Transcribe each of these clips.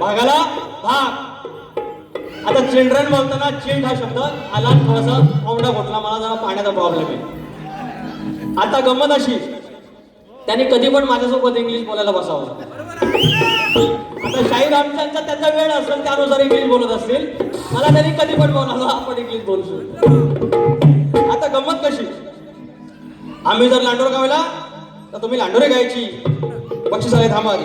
भागाला भाग आता चिल्ड्रन बोलताना चिल्ड हा शब्द आला थोडासा कोंबडा घोटला मला जरा पाण्याचा प्रॉब्लेम आहे. आता गंमत अशी त्यांनी कधी पण माझ्यासोबत इंग्लिश बोलायला बसावं. आता शाहीर आमच्यांचा त्यांचा वेळ असेल त्यानुसार इंग्लिश बोलत असतील. मला त्यांनी कधी पण बोलावं आपण इंग्लिश बोलू शकतो. आता गंमत कशी? आम्ही जर लांडोर गावला तर तुम्ही लांडोरे गायची. बक्षिसाले थांबारी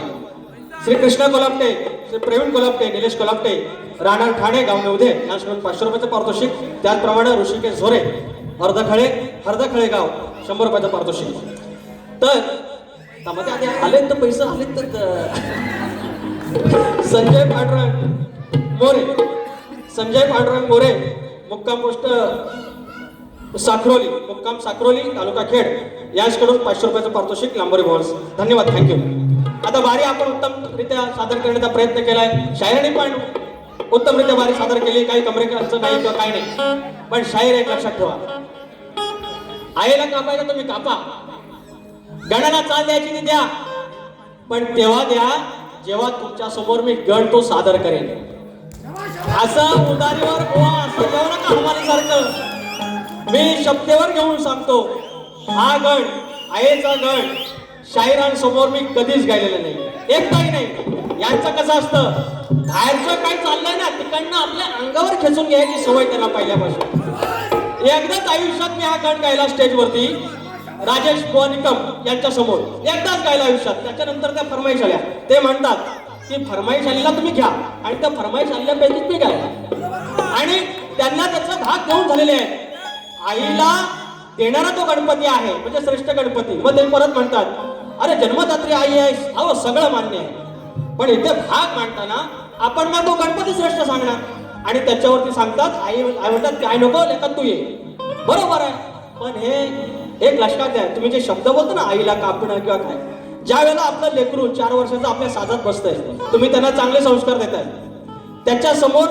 श्री कृष्ण कोलापटे श्री प्रवीण कोलापटे निलेश कोलापटे राहणार ठाणे गाव नवधे यांच्याकडून पाचशे रुपयाचं पारितोषिक. त्याचप्रमाणे ऋषिकेश झोरे अर्धखळे हर्धखळे गाव शंभर रुपयाचं पारितोषिक. तर त्यामध्ये आधी आलेत तर पैसे आलेत तर संजय पांडुरंग मोरे. संजय पांडुरंग मोरे मुक्काम पोस्ट साखरोली मुक्काम साखरोली तालुका खेड. याचकडून पाचशे रुपयाचं पारितोषिक लांबोरी भवन्स धन्यवाद थँक्यू. आता वारी आपण उत्तमरित्या सादर करण्याचा प्रयत्न केलाय. शायराने पण उत्तमरित्या वारी सादर केली. काही कमरेकरांचं नाही किंवा काही नाही. पण शायर एक लक्षात ठेवा. आईला कापायला तुम्ही कापा. गणाला चाल द्यायची ती द्या. पण तेव्हा द्या जेव्हा तुमच्यासमोर मी गण तो सादर करेन. असं उदारीवर गोवा असं घेऊ नका मी शब्देवर घेऊन सांगतो हा गण आईचा गण शाहिरांसमोर मी कधीच गायलेलं नाही एकटाही नाही. यांचं कसं असतं? बाहेरचं काय चाललंय ना तिकडनं आपल्या अंगावर खेचून घ्यायची सवय त्यांना पहिल्यापासून. एकदाच आयुष्यात मी हा गण गायला स्टेजवरती राजेश निकम यांच्या समोर एकदाच गायला आयुष्यात. त्याच्यानंतर त्या फरमाईश आल्या. ते म्हणतात की फरमाईश आलेला तुम्ही घ्या. आणि त्या फरमाईश आलेल्यापैकीच मी गायला. आणि त्यांना त्याचा भाग घेऊन झालेले आहेत. आईला देणारा तो गणपती आहे म्हणजे श्रेष्ठ गणपती. मग ते परत म्हणतात अरे जन्मदात्री आई आहे अहो सगळं मान्य आहे. पण इथे भाग मांडताना आपण मग तो गणपती श्रेष्ठ सांगणार. आणि त्याच्यावरती सांगतात आई आई म्हणतात काय नको लेखा तू ये. बरोबर आहे. पण हे एक लक्षात द्या तुम्ही जे शब्द बोलतो ना आईला कापणं किंवा काय ज्या वेळेला आपलं लेकरू चार वर्षाचं आपल्या साजात बसतंय तुम्ही त्यांना चांगले संस्कार देताय. त्याच्यासमोर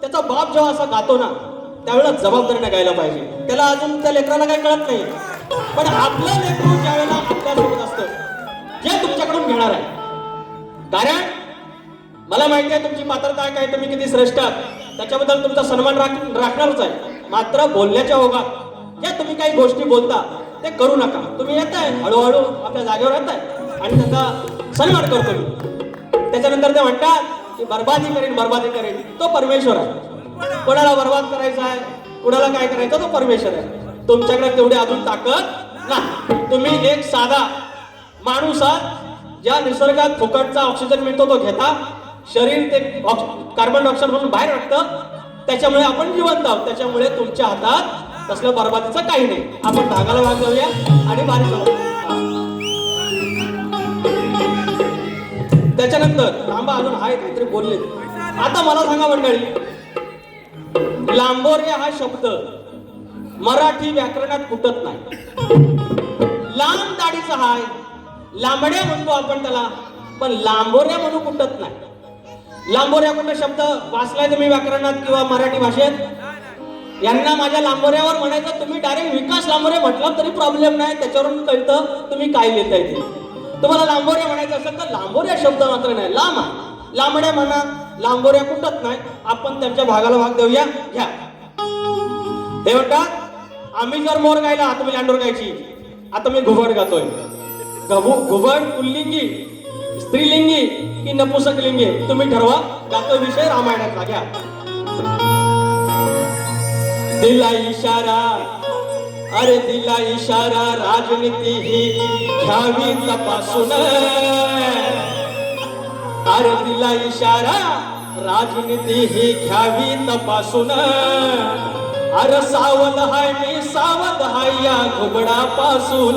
त्याचा बाप जेव्हा असा गातो ना त्यावेळेला जबाबदारीने गायला पाहिजे. त्याला अजून त्या लेकराला काही कळत नाही. पण आपलं लेकरू ज्या वेळेला जे तुमच्याकडून घेणार आहे. कारण मला माहिती आहे तुमची पात्रता काय तुम्ही किती श्रेष्ठ आहात. त्याच्याबद्दल तुमचा सन्मान राख राखणारच आहे. मात्र बोलण्याच्या ओघात ज्या तुम्ही काही गोष्टी बोलता ते करू नका. तुम्ही येत आहे हळूहळू आपल्या जागेवर येत आहे आणि त्याचा सन्मान करतो मी. त्याच्यानंतर ते म्हणतात की बर्बादी करेन बर्बादी करेन. तो परमेश्वर आहे. कोणाला बर्बाद करायचा आहे? कुणाला काय करायचं? तो परमेश्वर आहे. तुमच्याकडे तेवढी अजून ताकद नाही. तुम्ही एक साधा माणूस हा ज्या निसर्गात फुकटचा ऑक्सिजन मिळतो तो घेता. शरीर ते कार्बन डायऑक्साईड म्हणून बाहेर टाकतं त्याच्यामुळे आपण जिवंत आहोत. त्याच्यामुळे तुमच्या हातात तसलं बरबादीचं काही नाही. आपण धागाला भाग आणि बारीक जाऊया त्याच्यानंतर थांबा अजून हाय काहीतरी बोलले आता मला सांगा मंडळी लांबोरे हा शब्द मराठी व्याकरणात कुठत नाही. लांब दाढीचा हाय लांबड्या म्हणतो आपण त्याला पण लांबोऱ्या म्हणू कुठत नाही. लांबोऱ्या कुठं शब्द वाचलाय तुम्ही व्याकरणात किंवा मराठी भाषेत? यांना माझ्या लांबोऱ्यावर म्हणायचं तुम्ही डायरेक्ट विकास लांबोरे म्हटलं तरी प्रॉब्लेम नाही त्याच्यावरून कळतं तुम्ही काय लिहिताय ते. तुम्हाला लांबोऱ्या म्हणायचं असेल तर लांबोऱ्या शब्द मात्र नाही लांब लांबड्या म्हणा लांबोऱ्या कुठत नाही. आपण त्यांच्या भागाला भाग देऊया. घ्या. ते म्हणतात आम्ही जर मोर गायला आता मी लांडोर गायची. आता मी घुबड गातोय. घुबड पुल्लिंगी स्त्रीलिंगी की नपुसकलिंगी तुम्ही ठरवा. गातो विषय रामायणातला घ्या दिला इशारा अरे दिला इशारा राजनीती ही घ्यावी तपासून. अरे दिला इशारा राजनीती ही घ्यावी तपासून. अरे सावध हाय मी सावध हाय या घुबडापासून.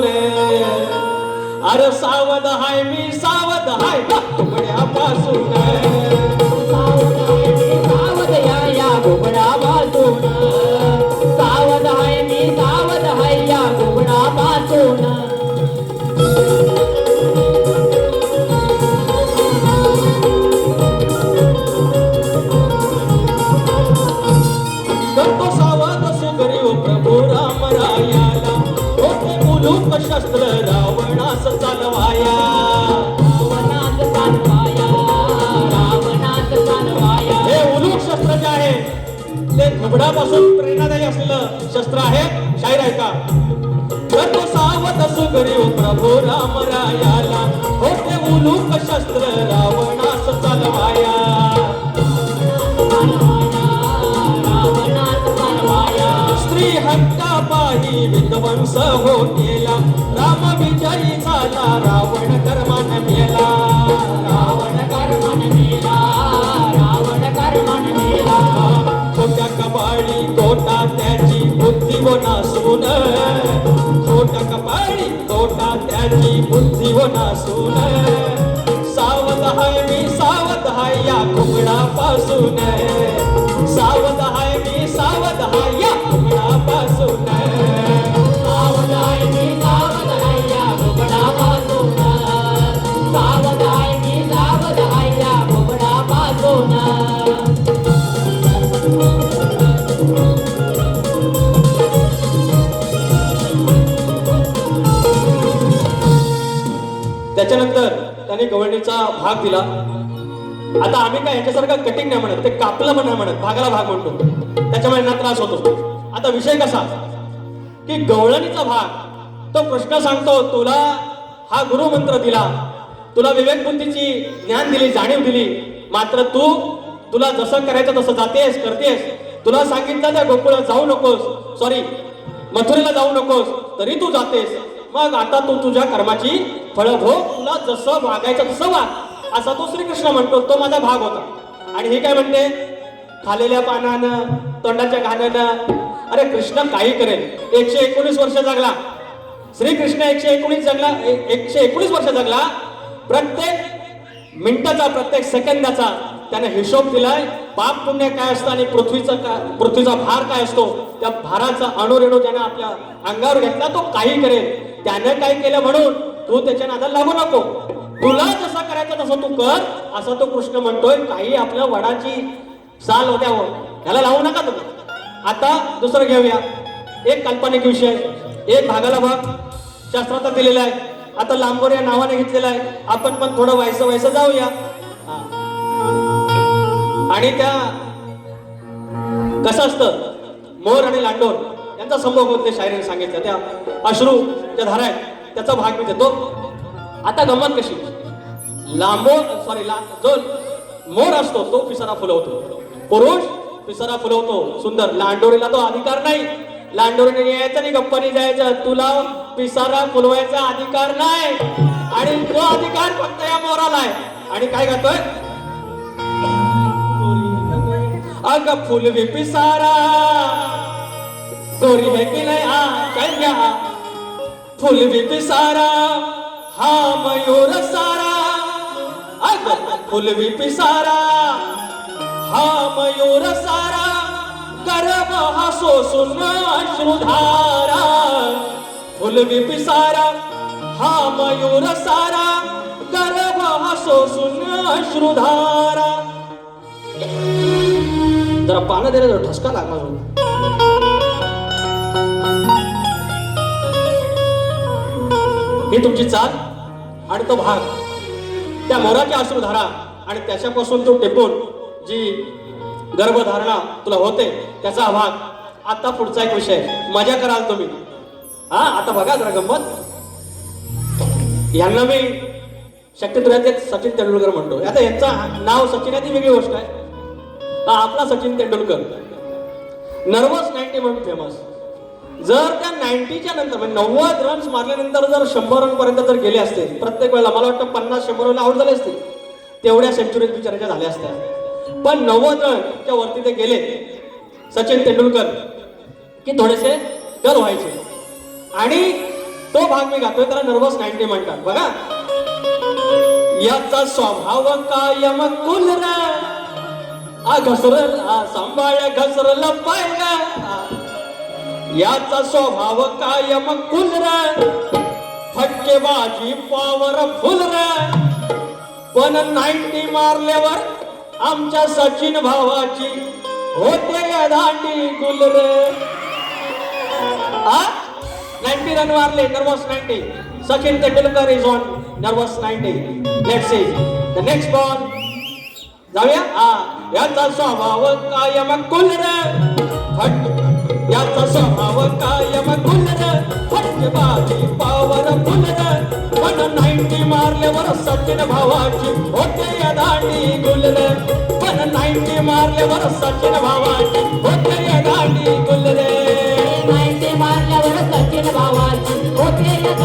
अरे सावध हाय मी सावध हाय. या ते प्रेरणादायी असलेलं शस्त्र आहे शाहीर ऐका का सावत तो सावध प्रभू राम रायाला हो ते उलूक शस्त्र रावणास चालवाया. स्त्री हक्का पाही विध्वंस हो केला राम बुद्धी नासून सावध हाय मी सावध हाय या कुकडापासून सावध हाय मी सावध हाय या भाग दिला. आता आम्ही काय याच्यासारखं कटिंग नाही म्हणत ते कापलं पण नाही म्हणत भागाला भाग म्हणतो. त्याच्यामुळे ना त्रास होतो. आता विषय कसा? की गवळणीचा भाग तो कृष्ण सांगतो तुला हा गुरुमंत्र दिला. तुला विवेक बुद्धीची ज्ञान दिली जाणीव दिली. मात्र तू तुला जसं करायचं तसं जातेस करतेस. तुला सांगितलं त्या गोकुळात जाऊ नकोस. सॉरी मथुरेला जाऊ नकोस. तरी तू जातेस. मग आता तू तुझ्या कर्माची फळं भोग तुला जसं वागायचं तसं वाग. असा तो श्रीकृष्ण म्हणतो तो माझा भाग होता. आणि हे काय म्हणते? खालेल्या पानानं तोंडाच्या घाण्यानं अरे कृष्ण काही करेल. एकशे एकोणीस वर्ष जगला. श्रीकृष्ण एकशे एकोणीस जगला एकशे एकोणीस वर्ष जगला. प्रत्येक मिनिटाचा प्रत्येक सेकंदाचा त्याने हिशोब दिलाय पाप पुण्य काय असतं आणि पृथ्वीचा काय पृथ्वीचा भार काय असतो त्या भाराचा अणुरेणू ज्याने आपल्या अंगावर घेतला तो काही करेल. त्यानं काय केलं म्हणून तू त्याच्या नादाला लागू नको. तुला जसा करायचं तसं तू कर असं तो कृष्ण म्हणतोय काही आपल्या वडाची साल होत्या हो. ह्याला लावू नका तुम्ही. आता दुसरं घेऊया. एक काल्पनिक विषय. एक भागाला भाग. शास्त्राचा दिलेला आहे. आता लांबोर या नावाने घेतलेला आहे. आपण पण थोडं व्हायचं व्हायचं जाऊया. आणि त्या कसं असतं? मोर आणि लांडोर यांचा संभोग होते शायरीने सांगितलं. त्या अश्रू ज्या धारा आहेत त्याचा भाग मी देतो. आता गंमत कशी? लांबोर सॉरी जो मोर असतो तो पिसारा फुलवतो. पुरुष पिसारा फुलवतो. सुंदर. लांडोरीला तो अधिकार नाही. लांडोरीने यायचं आणि गप्पाने जायचं. तुला पिसारा फुलवायचा अधिकार नाही. आणि तो अधिकार फक्त या मोराला आहे. आणि काय करतोय अग फुलवी पिसारा. गोरी है की नाही हा काय घ्या फुलवी पिसारा. अग फुलवी पिसारा हा मयूर सारा गर्भ हा सोसून अश्रुधारा. फुलवी पिसारा हा मयूर सारा गर्भ हा सोसून अश्रुधारा. जरा पानं दिलं ठसका लागला ही तुमची चाल आणि तो भाग. त्या मोराची अश्रुधारा आणि त्याच्यापासून तो टिपून जी गर्भधारणा तुला होते त्याचा भाग आता पुढचा एक विषय मजा कराल तुम्ही. हा आता बघा जरा गंमत. यांना मी शक्यतो सचिन तेंडुलकर म्हणतो. आता यांचा नाव सचिन आहे ती वेगळी गोष्ट आहे. आपला सचिन तेंडुलकर. नर्वस नाईन्टी म्हणून फेमस जर त्या नाईन्टीच्या नंतर म्हणजे नव्वद रन्स मारल्यानंतर जर शंभर रन पर्यंत जर गेले असते प्रत्येक वेळेला मला वाटतं पन्नास शंभर वेळेला आउट झाले असते तेवढ्या सेंचुरीज बिचाराच्या झाल्या असत्या. पण नव्वद रनच्या वरती ते गेले सचिन तेंडुलकर की थोडेसे डर व्हायचे. आणि तो भाग मी गातोय त्याला नर्वस नाईन्टी म्हणतात. बघा. याचा स्वभाव कायम कुलरा आ घसरल आ सांभाळ घसरल पायगा याचा स्वभाव कायम कुलर फटकेबाजी पावर फुलर. पण नाईन्टी मारल्यावर आमच्या सचिन भावाची होते ग दांडी गुलर. आ? 90 मारले nervous ninety. Sachin Tendulkar is on nervous 90 let's see. The next ball जाऊया. हा याचा स्वभाव कायम कुलर फट याचा स्वभाव कायम कुलर फटकेबाजी पावर फुलर पण नाईन्टी मारल्यावर सचिन भावाची होते या दांडी गुलर पण नाईन्टी मारल्यावर सचिन भावाची होते या दांडी गुलर नाईन्टी मारल्यावर सचिन भावाची होते या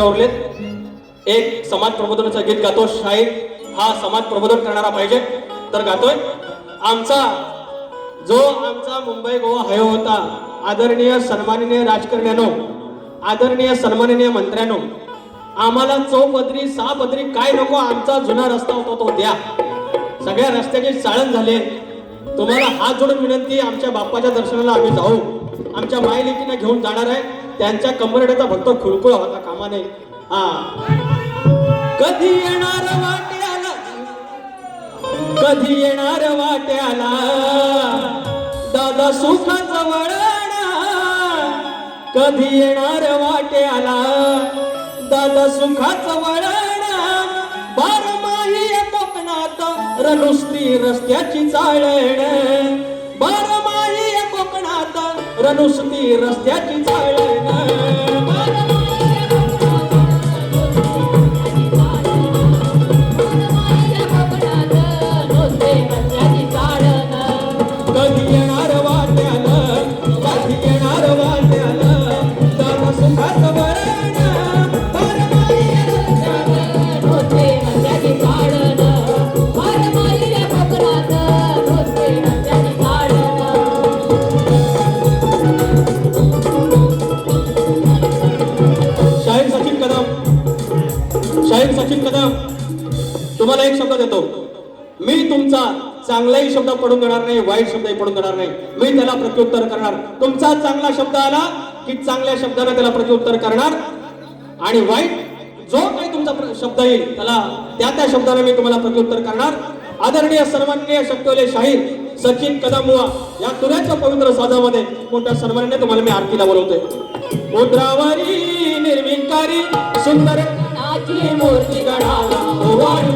हा एक समाज प्रबोधनाचं गीत गातो शाहीर हा समाज प्रबोधन करणारा पाहिजे. तर गातोय. आमचा जो आमचा मुंबई गोवा हयो होता आदरणीय सन्माननीय राजकारण्यानो आदरणीय सन्माननीय मंत्र्यानो आम्हाला चौपदरी सहा पदरी काय नको आमचा जुना रस्ता होता तो द्या. सगळ्या रस्त्याचे चाळण झाले. तुम्हाला हात जोडून विनंती आमच्या बाप्पाच्या दर्शनाला आम्ही जाऊ. आमच्या मायलेकींना घेऊन जाणार आहे. त्यांच्या कंबरड्याचा भक्त खुळखुळ होता कामा नये हा. कधी येणार वाट्याला? कधी येणार वाट्याला? दादा सुखाचा वळण कधी येणार वाट्याला? दादा सुखाचा वळण बारमाही कोकणात रनुसती रस्त्याची चाळण. बारमाही कोकणात रनुसती रस्त्याची चाळण. शाहीर सचिन कदम तुम्हाला एक शब्द देतो. मी तुमचा चांगलाही शब्द पडून देणार नाही वाईट शब्दही पडून देणार नाही. मी त्याला प्रत्युत्तर करणार. तुमचा चांगला शब्द आला की चांगल्या शब्दाने त्याला प्रत्युत्तर करणार. आणि वाईट जो काही तुमचा प्र- शब्द येईल त्याला त्या त्या शब्दाने मी तुम्हाला प्रत्युत्तर करणार. आदरणीय सन्माननीय शक्तोले शाहीर सचिन कदम या तुऱ्याच्या पवित्र साजामध्ये मोठ्या सन्मानाने तुम्हाला मी आरतीला बोलवतोय. मुद्रावरी निर्विकारी सुंदर मोती गडाला